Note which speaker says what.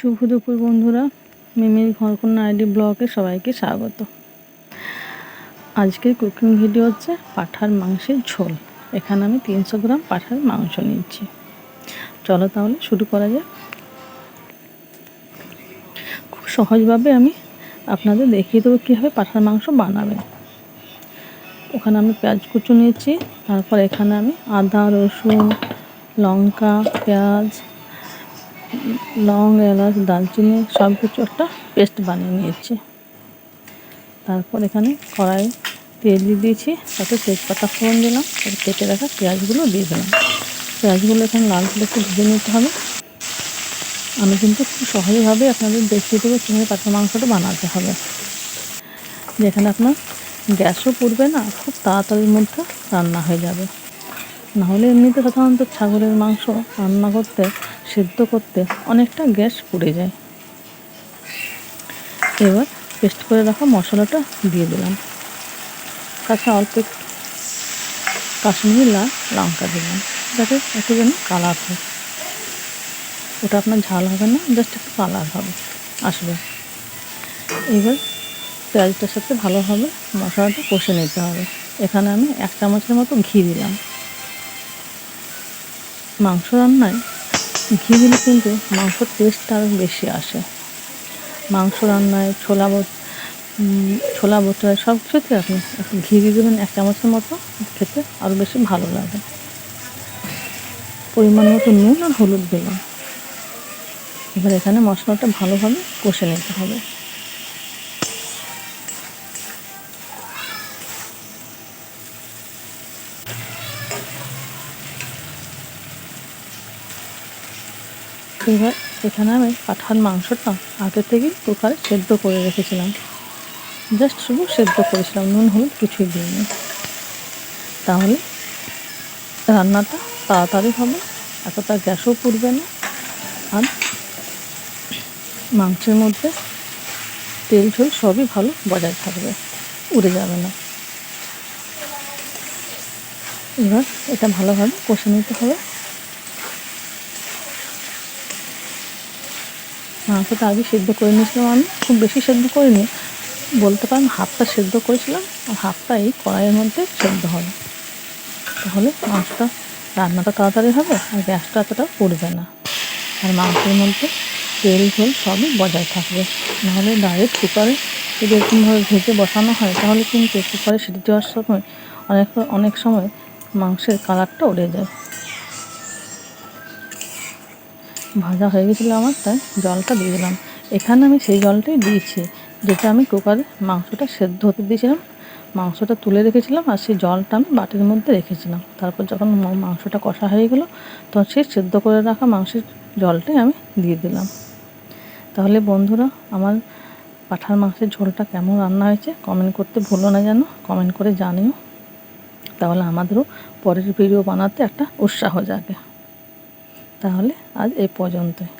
Speaker 1: শুভ দুপুর বন্ধুরা। মিমির ঘরকন্যা আইডি ব্লগে সবাইকে স্বাগত। আজকের কুকিং ভিডিও হচ্ছে পাঠার মাংসের ঝোল। এখানে আমি তিনশো গ্রাম পাঠার মাংস নিচ্ছি। চলো তাহলে শুরু করা যাক। খুব সহজভাবে আমি আপনাদের দেখিয়ে দেবো কীভাবে পাঠার মাংস বানাবেন। ওখানে আমি পেঁয়াজ কুচু নিয়েছি, তারপর এখানে আমি আদা, রসুন, লঙ্কা, পেঁয়াজ লং এলাচ, দারচিনি সব কিছু একটা পেস্ট বানিয়ে নিয়েছি। তারপর এখানে কড়াই তেল দিয়ে দিয়েছি, তাতে তেজপাতা ফোড়ন দিলাম কেটে রাখা পেঁয়াজগুলো দিয়ে দিলাম। পেঁয়াজগুলো এখানে লাল করে একটু ভেজে নিতে হবে। আমি কিন্তু খুব সহজভাবে আপনাদের দেখিয়ে দেবো কীভাবে পাতা মাংসটা বানাতে হবে। যেখানে আপনার গ্যাসও পড়বে না, খুব তাড়াতাড়ির মধ্যে রান্না হয়ে যাবে। নাহলে এমনিতে সাধারণত ছাগলের মাংস রান্না করতে সেদ্ধ করতে অনেকটা গ্যাস পুড়ে যায়। এবার পেস্ট করে রাখা মশলাটা দিয়ে দিলাম। কাছে অল্প একটু কাশ্মীরি লাল লঙ্কা দিলাম, যাতে একটু যেন কালার হয়। ওটা আপনার ঝাল হবে না জাস্ট একটু কালার হবে, আসবে। এবার পেঁয়াজটার সাথে ভালোভাবে মশলাটা কষে নিতে হবে। এখানে আমি এক চামচের মতো ঘি দিলাম। মাংস রান্নায় ঘি দিলে কিন্তু মাংসর টেস্টটা আরও বেশি আসে। মাংস রান্নায়, ছোলা ছোলা বোটায় সব কিছুতে আপনি একটু ঘি দিয়ে দেবেন এক চামচের মতো খেতে আরও বেশি ভালো লাগে। পরিমাণ মতো নুন আর হলুদ দিলাম। এবার এখানে মশলাটা ভালোভাবে কষে নিতে হবে। এবার এখানে আমি পাঠার মাংসটা আগে থেকেই কুকারে সেদ্ধ করে রেখেছিলাম। জাস্ট শুধু সেদ্ধ করেছিলাম, নুন, হলুদ কিছুই দিইনি। তাহলে রান্নাটা তাড়াতাড়ি হবে, এতটা গ্যাসও পুড়বে না। আর মাংসের মধ্যে তেল, ঝোল সবই ভালো বজায় থাকবে, উড়ে যাবে না। এবার এটা ভালোভাবে কষে নিতে হবে। মাংসটা আগে সেদ্ধ করে নিয়েছিলাম আমি। খুব বেশি সেদ্ধ করিনি। বলতে পারেন হাফটা সেদ্ধ করেছিলাম, আর হাফটা এই কড়াইয়ের মধ্যে সেদ্ধ হবে। তাহলে মাংসটা রান্নাটা তাড়াতাড়ি হবে, আর গ্যাসটা এতটা পড়বে না। আর মাংসের মধ্যে তেল, ঝোল সবই বজায় থাকবে। নাহলে ডাইরেক্ট কুকারে যদি এরকমভাবে ভেজে বসানো হয়, তাহলে কিন্তু কুকারে সিটি দেওয়ার সময় অনেক অনেক সময় মাংসের কালারটা উড়ে যায়। ভাজা হয়ে গেছিল আমার, তাই জলটা দিয়ে দিলাম। এখানে আমি সেই জলটাই দিয়েছি, যেটা আমি কুকারে মাংসটা সেদ্ধ হতে দিয়েছিলাম। মাংসটা তুলে রেখেছিলাম আর সেই জলটা আমি বাটির মধ্যে রেখেছিলাম। তারপর যখন মাংসটা কষা হয়ে গেলো, তখন সেই সেদ্ধ করে রাখা মাংসের জলটাই আমি দিয়ে দিলাম। তাহলে বন্ধুরা, আমার পাঠার মাংসের ঝোলটা কেমন রান্না হয়েছে কমেন্ট করতে ভুলো না যেন, কমেন্ট করে জানিও। তাহলে আমাদেরও পরের ভিডিও বানাতে একটা উৎসাহ জাগে। তাহলে আজ এই পর্যন্তই।